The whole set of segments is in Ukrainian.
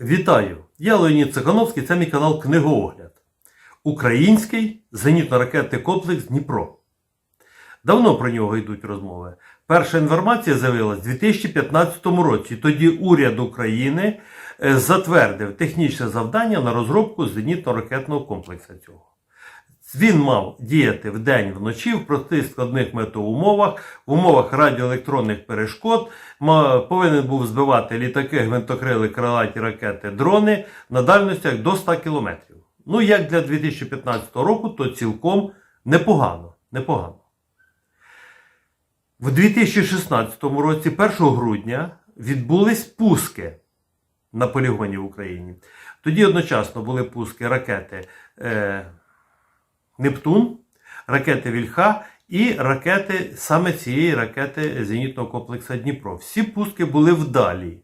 Вітаю! Я Леонід Цихановський, це мій канал Книгоогляд. Український зенітно-ракетний комплекс Дніпро. Давно про нього йдуть розмови. Перша інформація з'явилася у 2015 році. Тоді уряд України е, затвердив технічне завдання на розробку зенітно-ракетного комплексу цього. Він мав діяти вдень вночі в простих складних метеоумовах, в умовах радіоелектронних перешкод, повинен був збивати літаки, гвинтокрили, крилаті ракети, дрони на дальностях до 100 км. Ну, як для 2015 року, то цілком непогано. непогано. В 2016 році, 1 грудня, відбулись пуски на полігоні в Україні. Тоді одночасно були пуски ракети. Е, Нептун, ракети Вільха і ракети саме цієї ракети зенітного комплексу Дніпро. Всі пуски були вдалі.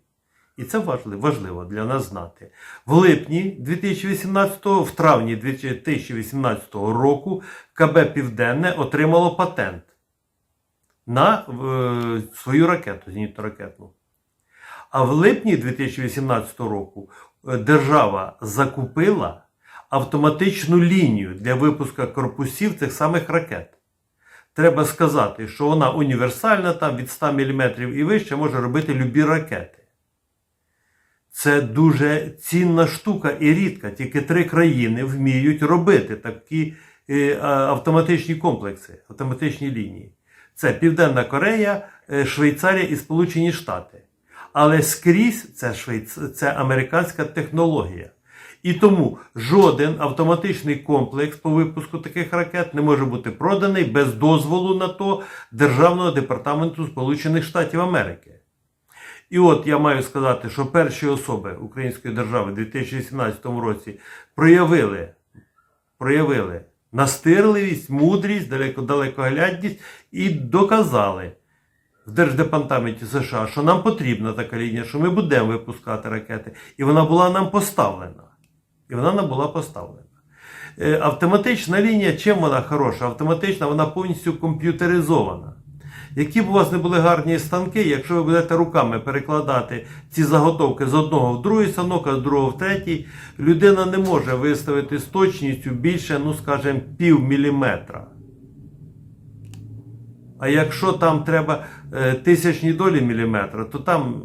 І це важливо, для нас знати. В липні 2018, в травні 2018 року КБ Південне отримало патент на е, свою ракету, зенітно-ракетну. А в липні 2018 року е, держава закупила автоматичну лінію для випуску корпусів цих самих ракет. Треба сказати, що вона універсальна, там від 100 мм і вище може робити любі ракети. Це дуже цінна штука і рідка. Тільки три країни вміють робити такі е, автоматичні комплекси, автоматичні лінії. Це Південна Корея, е, Швейцарія і Сполучені Штати. Але скрізь це, швейц... це американська технологія. І тому жоден автоматичний комплекс по випуску таких ракет не може бути проданий без дозволу на то Державного департаменту Сполучених Штатів Америки. І от я маю сказати, що перші особи Української держави у 2018 році проявили, проявили настирливість, мудрість, далеко, далекоглядність і доказали в Держдепартаменті США, що нам потрібна така лінія, що ми будемо випускати ракети. І вона була нам поставлена. І вона нам була поставлена. Е, Автоматична лінія, чим вона хороша? Автоматична, вона повністю комп'ютеризована. Які б у вас не були гарні станки, якщо ви будете руками перекладати ці заготовки з одного в другий станок, а з другого в третій, людина не може виставити з точністю більше, ну скажімо, пів міліметра. А якщо там треба е, тисячні долі міліметра, то там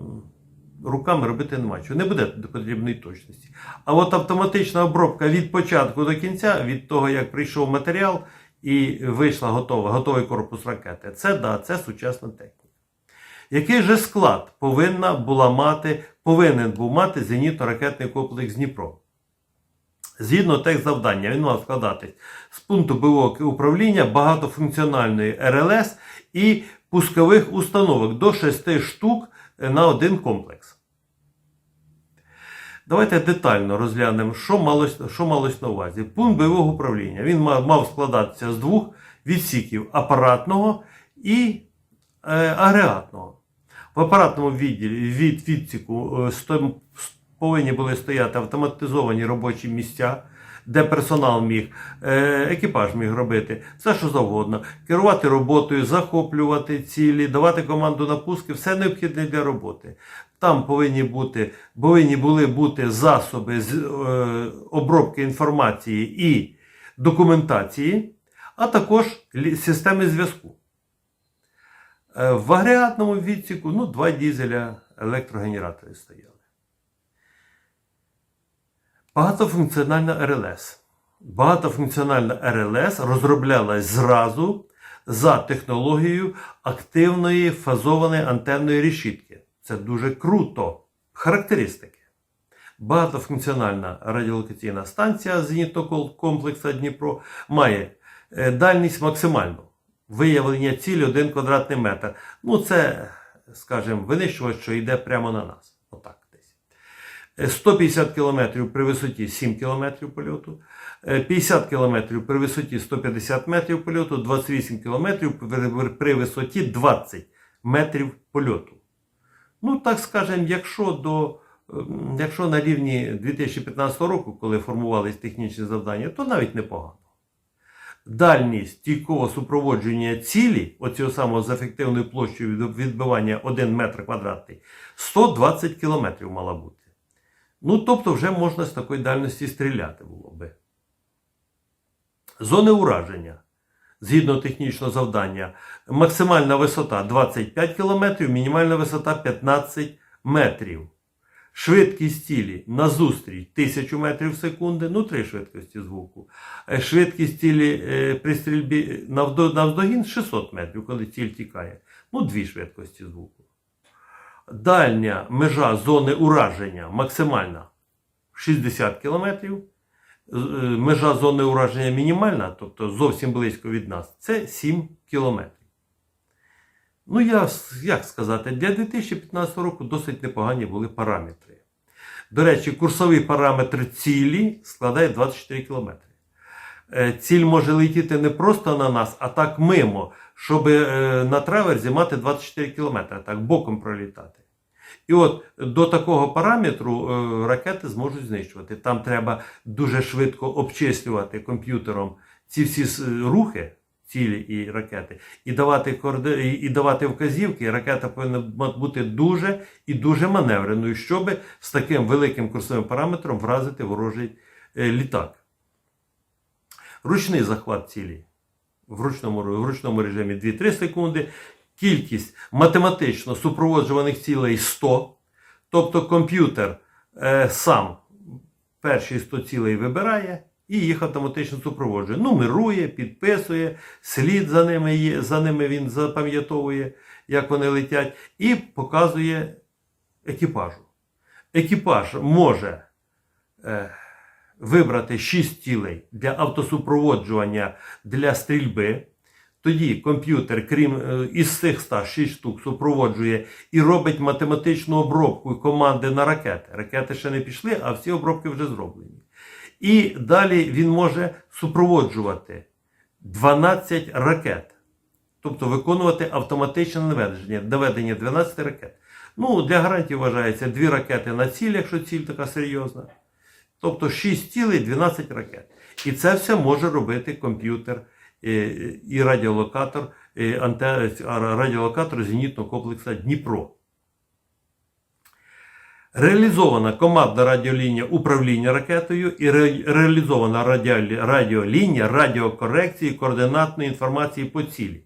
руками робити нема чого. Не буде потрібної точності. А от автоматична обробка від початку до кінця, від того, як прийшов матеріал і вийшла готова, готовий корпус ракети, це да, це сучасна техніка. Який же склад повинна була мати, повинен був мати зенітно-ракетний комплекс Дніпро? Згідно тех завдання, він мав складатись з пункту бойового управління багатофункціональної РЛС і пускових установок до 6 штук на один комплекс. Давайте детально розглянемо, що малось, що малось на увазі. Пункт бойового управління. Він мав, складатися з двох відсіків апаратного і е, агрегатного. В апаратному відділі від відсіку е, повинні були стояти автоматизовані робочі місця, де персонал міг, е, екіпаж міг робити все, що завгодно, керувати роботою, захоплювати цілі, давати команду на пуски, все необхідне для роботи. Там повинні бути, повинні були бути засоби з е, обробки інформації і документації, а також системи зв'язку. Е, В агрегатному відсіку ну, два дізеля електрогенератори стояли. Багатофункціональна РЛС. Багатофункціональна РЛС розроблялась зразу за технологією активної фазованої антенної решітки. Це дуже круто. Характеристики. Багатофункціональна радіолокаційна станція зенітного комплексу Дніпро має е, дальність максимальну. Виявлення цілі 1 квадратний метр. Ну, це, скажімо, винищувач, що йде прямо на нас. Отак 150 км при висоті 7 км польоту, е, 50 км при висоті 150 метрів польоту, 28 км при- висоті 20 метрів польоту. Ну, так скажемо, якщо до. ем, Якщо на рівні 2015 року, коли формувались технічні завдання, то навіть непогано. Дальність стійкового супроводження цілі, оцього самого з ефективною площею відбивання 1 метр квадратний, 120 кілометрів мала бути. Ну, тобто, вже можна з такої дальності стріляти було би. Зони ураження. Згідно технічного завдання, максимальна висота 25 км, мінімальна висота 15 метрів. Швидкість цілі на зустріч 1000 метрів в секунди, ну три швидкості звуку. Е, Швидкість цілі е, при стрільбі навдо- навздогін 600 метрів, коли ціль тікає. Ну, дві швидкості звуку. Дальня межа зони ураження максимальна 60 км. Межа зони ураження мінімальна, тобто зовсім близько від нас, це 7 км. Ну, я, як сказати, для 2015 року досить непогані були параметри. До речі, курсовий параметр цілі складає 24 км. Е, Ціль може летіти не просто на нас, а так мимо, щоб е, на траверзі мати 24 км, так боком пролітати. І от до такого параметру е, ракети зможуть знищувати. Там треба дуже швидко обчислювати комп'ютером ці всі рухи, цілі і ракети, і давати, коорди... і- давати вказівки. Ракета повинна бути дуже і дуже маневреною, щоб з таким великим курсовим параметром вразити ворожий літак. Ручний захват цілі в ручному, в ручному режимі 2-3 секунди. Кількість математично супроводжуваних цілей 100. Тобто комп'ютер е, сам перші 100 цілей вибирає і їх автоматично супроводжує. Нумерує, підписує, слід за ними, є, за ними він запам'ятовує, як вони летять, і показує екіпажу. Екіпаж може е, вибрати 6 цілей для автосупроводжування для стрільби. Тоді комп'ютер, крім е, із цих 100, 6 штук, супроводжує і робить математичну обробку команди на ракети. Ракети ще не пішли, а всі обробки вже зроблені. І далі він може супроводжувати 12 ракет. Тобто виконувати автоматичне наведення, наведення 12 ракет. Ну, для гарантії вважається 2 ракети на ціль, якщо ціль така серйозна. Тобто 6 цілей, 12 ракет. І це все може робити комп'ютер е, і радіолокатор, е, радіолокатор зенітного комплексу Дніпро. Реалізована командна радіолінія управління ракетою і ре- реалізована радіо- радіолінія радіокорекції координатної інформації по цілі.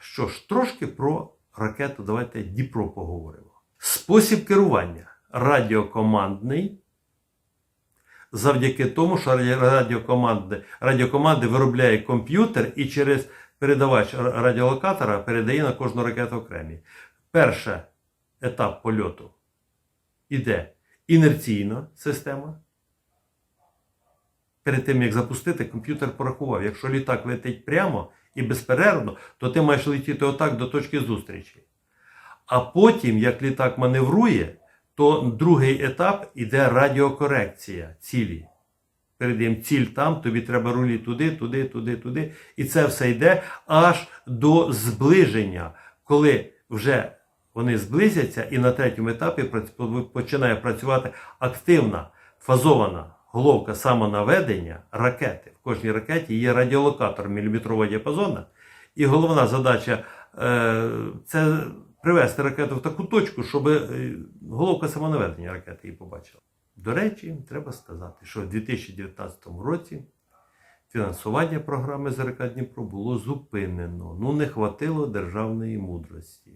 Що ж, трошки про ракету давайте Дніпро поговоримо. Спосіб керування радіокомандний завдяки тому, що радіокоманди, радіокоманди виробляє комп'ютер і через передавач радіолокатора передає на кожну ракету окремі. Перший етап польоту іде інерційна система. Перед тим, як запустити, комп'ютер порахував, якщо літак летить прямо і безперервно, то ти маєш летіти отак до точки зустрічі. А потім, як літак маневрує, то другий етап іде радіокорекція цілі. Передаємо ціль там, тобі треба рулі туди, туди, туди, туди. І це все йде аж до зближення, коли вже вони зблизяться, і на третьому етапі починає працювати активна фазована головка самонаведення ракети. В кожній ракеті є радіолокатор міліметрового діапазону. І головна задача е, це привести ракету в таку точку, щоб е, головка самонаведення ракети її побачила. До речі, треба сказати, що в 2019 році фінансування програми ЗРК Дніпро було зупинено. Ну, не хватило державної мудрості.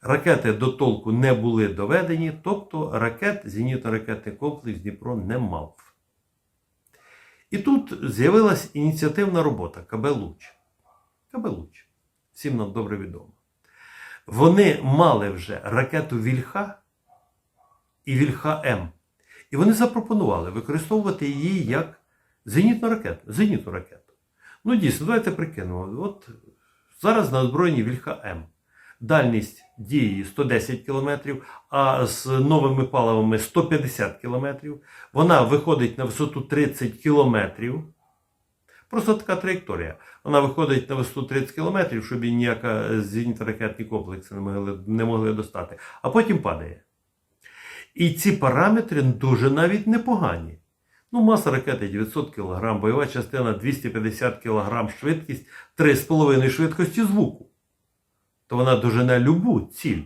Ракети до толку не були доведені, тобто ракет зенітно-ракетний комплекс Дніпро не мав. І тут з'явилась ініціативна робота КБ Луч. КБ Луч. Всім нам добре відомо. Вони мали вже ракету Вільха і Вільха М. І вони запропонували використовувати її як зенітну ракету. Зенітну ракету. Ну, дійсно, давайте прикинемо. От зараз на озброєнні Вільха М. Дальність дії 110 км, а з новими паливами 150 км. Вона виходить на висоту 30 км. Просто така траєкторія. Вона виходить на висоту 30 км, щоб її ніяка зенітно-ракетні комплекси не могли, не могли достати, а потім падає. І ці параметри дуже навіть непогані. Ну, маса ракети 900 кг, бойова частина 250 кг, швидкість 3,5 швидкості звуку. То вона дожене любу ціль.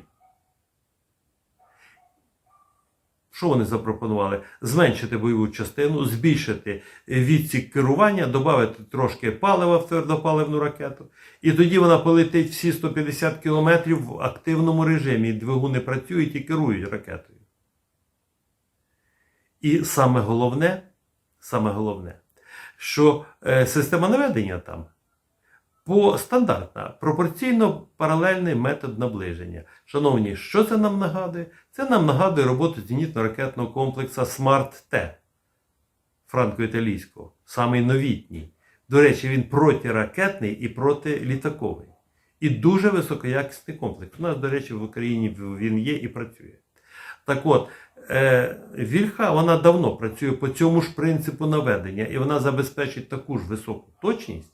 Що вони запропонували? Зменшити бойову частину, збільшити відсік керування, додати трошки палива в твердопаливну ракету. І тоді вона полетить всі 150 кілометрів в активному режимі. Двигуни працюють і керують ракетою. І саме головне, саме головне, що е, система наведення там по стандартна, пропорційно паралельний метод наближення. Шановні, що це нам нагадує? Це нам нагадує роботу зенітно-ракетного комплексу Смарт-Т франко-італійського, самий новітній. До речі, він протиракетний і протилітаковий. І дуже високоякісний комплекс. У нас, до речі, в Україні він є і працює. Так от, е, Вільха вона давно працює по цьому ж принципу наведення, і вона забезпечить таку ж високу точність,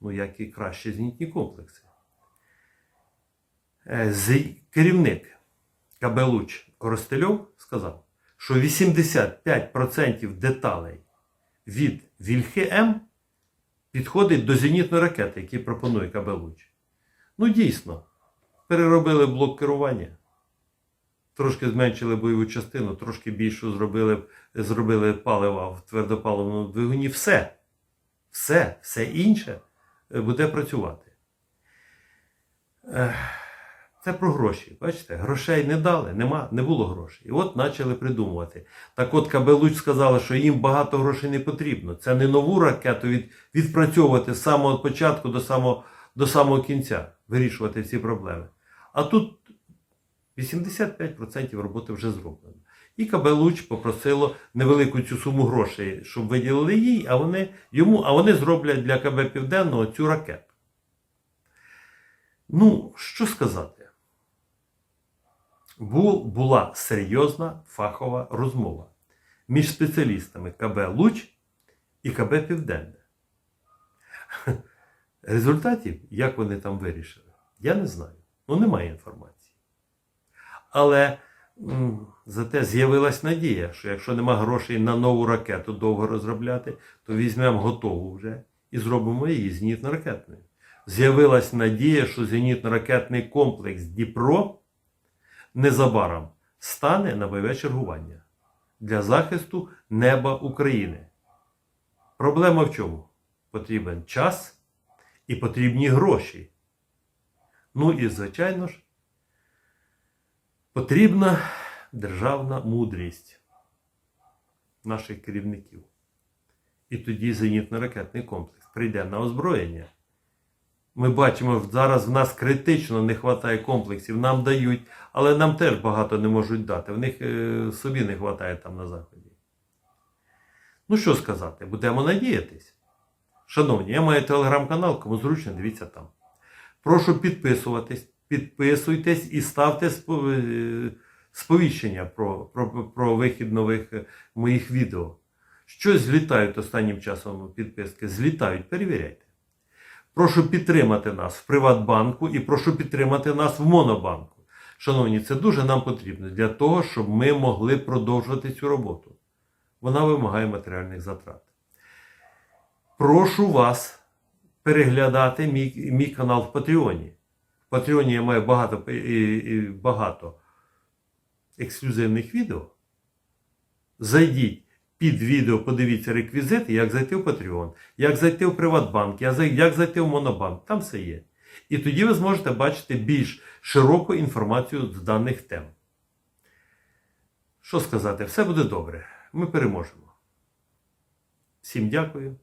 ну, як і кращі зенітні комплекси. Е, керівник КБ Луч Коростельов сказав, що 85% деталей від Вільхи М підходить до зенітної ракети, які пропонує КБ Луч. Ну, дійсно, переробили блок керування. Трошки зменшили бойову частину, трошки більшу зробили, зробили палива в твердопаливному двигуні. Все. Все, все інше буде працювати. Це про гроші. Бачите, грошей не дали, нема, не було грошей. І от почали придумувати. Так от КБ Луч сказала, що їм багато грошей не потрібно. Це не нову ракету від, відпрацьовувати з самого початку до самого, до самого кінця, вирішувати всі проблеми. А тут 85% роботи вже зроблено. І КБ Луч попросило невелику цю суму грошей, щоб виділили їй, а вони йому, а вони зроблять для КБ Південного цю ракету. Ну, що сказати? Бу- була серйозна фахова розмова між спеціалістами КБ Луч і КБ Південне. Результатів, як вони там вирішили, я не знаю. Ну, немає інформації. Але зате з'явилась надія, що якщо нема грошей на нову ракету довго розробляти, то візьмемо готову вже і зробимо її зенітно-ракетною. З'явилась надія, що зенітно-ракетний комплекс Дніпро незабаром стане на бойове чергування для захисту неба України. Проблема в чому? Потрібен час і потрібні гроші. Ну і, звичайно ж, потрібна державна мудрість наших керівників. І тоді зенітно-ракетний комплекс прийде на озброєння. Ми бачимо, зараз в нас критично не вистачає комплексів, нам дають, але нам теж багато не можуть дати. В них е, собі не вистачає там на Заході. Ну що сказати, будемо надіятись. Шановні, я маю телеграм-канал, кому зручно, дивіться там. Прошу підписуватись, підписуйтесь і ставте е, сповіщення про, про, про вихід нових е, моїх відео. Щось злітають останнім часом підписки, злітають, перевіряйте. Прошу підтримати нас в Приватбанку і прошу підтримати нас в Монобанку. Шановні, це дуже нам потрібно для того, щоб ми могли продовжувати цю роботу. Вона вимагає матеріальних затрат. Прошу вас переглядати мій, мій канал в Патреоні. В Патреоні я маю багато, і- і багато ексклюзивних відео. Зайдіть під відео, подивіться реквізити, як зайти в Patreon, як зайти в Приватбанк, як зайти в Монобанк. Там все є. І тоді ви зможете бачити більш широку інформацію з даних тем. Що сказати, все буде добре. Ми переможемо. Всім дякую.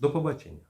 До побачення.